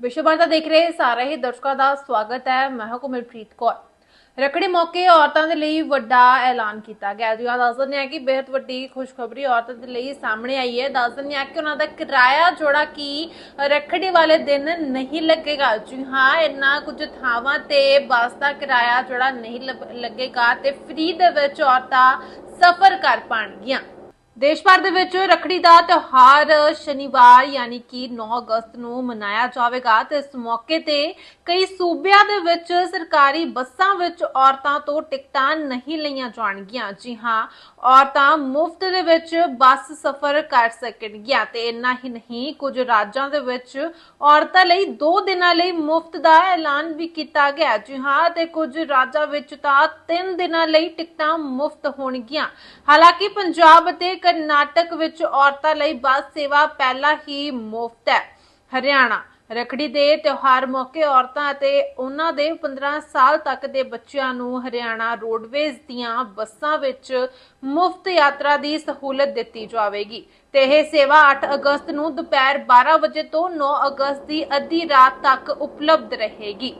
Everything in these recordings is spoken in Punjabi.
ਵਿਸ਼ਵਭਰ ਦੇਖ ਰਹੇ ਸਾਰੇ ਹੀ ਦਰਸ਼ਕਾਂ ਦਾ ਸਵਾਗਤ ਹੈ। ਮੈਂ ਹਾਂ ਕੁਮਲਪ੍ਰੀਤ ਕੌਰ। ਰੱਖੜੀ ਮੌਕੇ ਔਰਤਾਂ ਦੇ ਲਈ ਵੱਡਾ ਐਲਾਨ ਕੀਤਾ ਗਿਆ। ਜੀ ਦੱਸ ਦਿੰਦੇ ਹਾਂ ਕਿ ਬੇहद ਵੱਡੀ ਖੁਸ਼ਖਬਰੀ ਔਰਤਾਂ ਦੇ ਲਈ ਸਾਹਮਣੇ ਆਈ ਹੈ। ਦੱਸ ਦਿੰਦੇ ਹਾਂ ਕਿ ਉਹਨਾਂ ਦਾ ਕਿਰਾਇਆ ਜੋੜਾ ਕਿ ਰੱਖੜੀ ਵਾਲੇ ਦਿਨ ਨਹੀਂ ਲੱਗੇਗਾ। ਜੀ ਹਾਂ, ਇੰਨਾ ਕੁਝ ਥਾਵਾਂ ਤੇ ਬੱਸ ਦਾ ਕਿਰਾਇਆ ਜਿਹੜਾ ਨਹੀਂ ਲੱਭ- ਲੱਗੇਗਾ ਤੇ ਫ੍ਰੀ ਦੇ ਵਿੱਚ ਔਰਤਾਂ ਸਫ਼ਰ ਕਰ ਪਾਣਗੀਆਂ। ਦੇਸ਼ ਭਰ ਦੇ ਵਿੱਚ ਰੱਖੜੀ ਦਾ ਤਿਉਹਾਰ ਸ਼ਨੀਵਾਰ ਯਾਨੀ ਕਿ 9 ਅਗਸਤ ਨੂੰ ਮਨਾਇਆ ਜਾਵੇਗਾ ਤੇ ਇਸ ਮੌਕੇ ਤੇ ਕਈ ਸੂਬਿਆਂ ਦੇ ਵਿੱਚ ਸਰਕਾਰੀ ਬੱਸਾਂ ਵਿੱਚ ਔਰਤਾਂ ਤੋਂ ਟਿਕਟਾਂ ਨਹੀਂ ਲਈਆਂ ਜਾਣਗੀਆਂ। ਜੀ ਹਾਂ, ਔਰਤਾਂ ਮੁਫਤ ਦੇ ਵਿੱਚ ਬੱਸ ਸਫ਼ਰ ਕਰ ਸਕਣਗੀਆਂ ਤੇ ਇੰਨਾ ਹੀ ਨਹੀਂ, ਕੁਝ ਰਾਜਾਂ ਦੇ ਵਿੱਚ ਔਰਤਾਂ ਲਈ 2 ਦਿਨਾਂ ਲਈ ਮੁਫਤ ਦਾ ਐਲਾਨ ਵੀ ਕੀਤਾ ਗਿਆ। ਜੀ ਹਾਂ, ਤੇ ਕੁਝ ਰਾਜਾਂ ਵਿੱਚ ਤਾਂ 3 ਦਿਨਾਂ ਲਈ ਟਿਕਟਾਂ ਮੁਫਤ ਹੋਣਗੀਆਂ। ਹਾਲਾਂਕਿ ਪੰਜਾਬ ਅਤੇ ਕਰਨਾਟਕ ਵਿੱਚ ਔਰਤਾਂ ਲਈ ਬੱਸ ਸੇਵਾ ਪਹਿਲਾਂ ਹੀ ਮੁਫਤ ਹੈ। ਹਰਿਆਣਾ, ਰਖੜੀ ਦੇ ਤਿਉਹਾਰ ਮੌਕੇ ਔਰਤਾਂ ਅਤੇ ਉਹਨਾਂ ਦੇ 15 ਸਾਲ ਤੱਕ ਦੇ ਬੱਚਿਆਂ ਨੂੰ ਹਰਿਆਣਾ ਰੋਡਵੇਜ਼ ਦੀਆਂ ਬੱਸਾਂ ਵਿੱਚ ਮੁਫਤ ਯਾਤਰਾ ਦੀ ਸਹੂਲਤ ਦਿੱਤੀ ਜਾਵੇਗੀ ਤੇ ਇਹ ਸੇਵਾ 8 ਅਗਸਤ ਨੂੰ ਦੁਪਹਿਰ 12 ਵਜੇ ਤੋਂ 9 ਅਗਸਤ ਦੀ ਅੱਧੀ ਰਾਤ ਤੱਕ ਉਪਲਬਧ ਰਹੇਗੀ।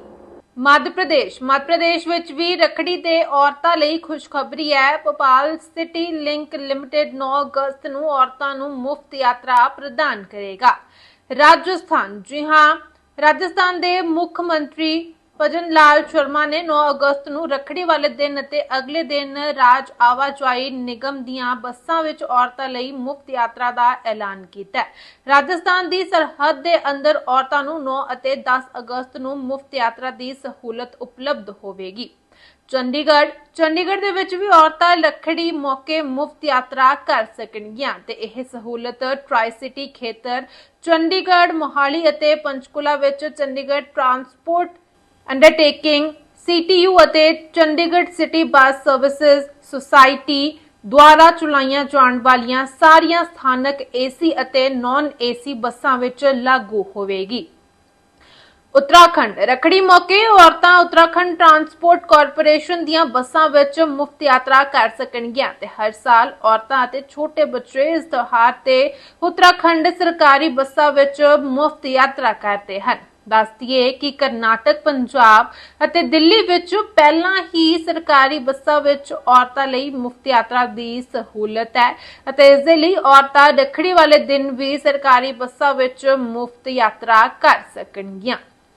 ਮੱਧ ਪ੍ਰਦੇਸ਼। ਮੱਧ ਪ੍ਰਦੇਸ਼ ਵਿੱਚ ਵੀ ਰਖੜੀ ਤੇ ਔਰਤਾਂ ਲਈ ਖੁਸ਼ਖਬਰੀ ਹੈ। ਭੋਪਾਲ ਸਿਟੀ ਲਿੰਕ ਲਿਮਟਿਡ 9 ਅਗਸਤ ਨੂੰ ਔਰਤਾਂ ਨੂੰ ਮੁਫਤ ਯਾਤਰਾ ਪ੍ਰਦਾਨ ਕਰੇਗਾ। ਰਾਜਸਥਾਨ। ਜੀ ਹਾਂ, ਰਾਜਸਥਾਨ ਦੇ ਮੁੱਖ ਮੰਤਰੀ ਭਜਨ ਲਾਲ ਸ਼ਰਮਾ ਨੇ 9 ਅਗਸਤ ਨੂੰ ਰਖੜੀ ਵਾਲੇ ਦਿਨ ਅਤੇ ਅਗਲੇ ਦਿਨ ਰਾਜ ਆਵਾਜਾਈ ਨਿਗਮ ਦੀਆਂ ਬੱਸਾਂ ਵਿੱਚ ਔਰਤਾਂ ਲਈ ਮੁਫਤ ਯਾਤਰਾ ਦਾ ਐਲਾਨ ਕੀਤਾ ਹੈ। ਰਾਜਸਥਾਨ ਦੀ ਸਰਹੱਦ ਦੇ ਅੰਦਰ ਔਰਤਾਂ ਨੂੰ 9 ਅਤੇ 10 ਅਗਸਤ ਨੂੰ ਮੁਫਤ ਯਾਤਰਾ ਦੀ ਸਹੂਲਤ ਉਪਲਬਧ ਹੋਵੇਗੀ। ਚੰਡੀਗੜ੍ਹ ਚੰਡੀਗੜ੍ਹ ਦੇ ਵਿੱਚ ਵੀ ਔਰਤਾਂ ਲੱਖੜੀ ਮੌਕੇ ਮੁਫਤ ਯਾਤਰਾ ਕਰ ਸਕਣਗੀਆਂ ਤੇ ਇਹ ਸਹੂਲਤ ਟ੍ਰਾਈ ਸਿਟੀ ਖੇਤਰ, ਚੰਡੀਗੜ੍ਹ, ਮੋਹਾਲੀ ਅਤੇ ਪੰਚਕੁਲਾ ਵਿੱਚ ਚੰਡੀਗੜ੍ਹ ਟਰਾਂਸਪੋਰਟ ਅੰਡਰਟੇਕਿੰਗ ਸੀਟੀਯੂ ਅਤੇ Chandigarh city bus services society ਦੁਆਰਾ ਚਲਾਈਆਂ ਜਾਣ ਵਾਲੀਆਂ ਸਾਰੀਆਂ ਸਥਾਨਕ ਏਸੀ ਅਤੇ ਨਾਨ ਏਸੀ ਬੱਸਾਂ ਵਿੱਚ ਲਾਗੂ ਹੋਵੇਗੀ। ਉੱਤਰਾਖੰਡ, ਰਖੜੀ ਮੌਕੇ ਔਰਤਾਂ ਉੱਤਰਾਖੰਡ ਟਰਾਂਸਪੋਰਟ ਕਾਰਪੋਰੇਸ਼ਨ ਦੀਆਂ ਬੱਸਾਂ ਵਿੱਚ ਮੁਫਤ ਯਾਤਰਾ ਕਰ ਸਕਣਗੀਆਂ ਤੇ ਹਰ ਸਾਲ ਔਰਤਾਂ ਅਤੇ ਛੋਟੇ ਬੱਚੇ ਇਸ ਤਿਉਹਾਰ ਤੇ ਉੱਤਰਾਖੰਡ ਸਰਕਾਰੀ ਬੱਸਾਂ ਵਿੱਚ ਮੁਫਤ ਯਾਤਰਾ ਕਰਦੇ ਹਨ। ਦੱਸਦੀਏ ਕਿ ਕਰਨਾਟਕ, ਪੰਜਾਬ ਅਤੇ ਦਿੱਲੀ ਵਿੱਚ ਪਹਿਲਾਂ ਹੀ ਸਰਕਾਰੀ ਬੱਸਾਂ ਵਿੱਚ ਔਰਤਾਂ ਲਈ ਮੁਫਤ ਯਾਤਰਾ ਦੀ ਸਹੂਲਤ ਹੈ ਅਤੇ ਇਸ ਦੇ ਲਈ ਔਰਤਾਂ ਰੱਖੜੀ ਵਾਲੇ ਦਿਨ ਵੀ ਸਰਕਾਰੀ ਬੱਸਾਂ ਵਿੱਚ ਮੁਫਤ ਯਾਤਰਾ ਕਰ ਸਕਣਗੀਆਂ।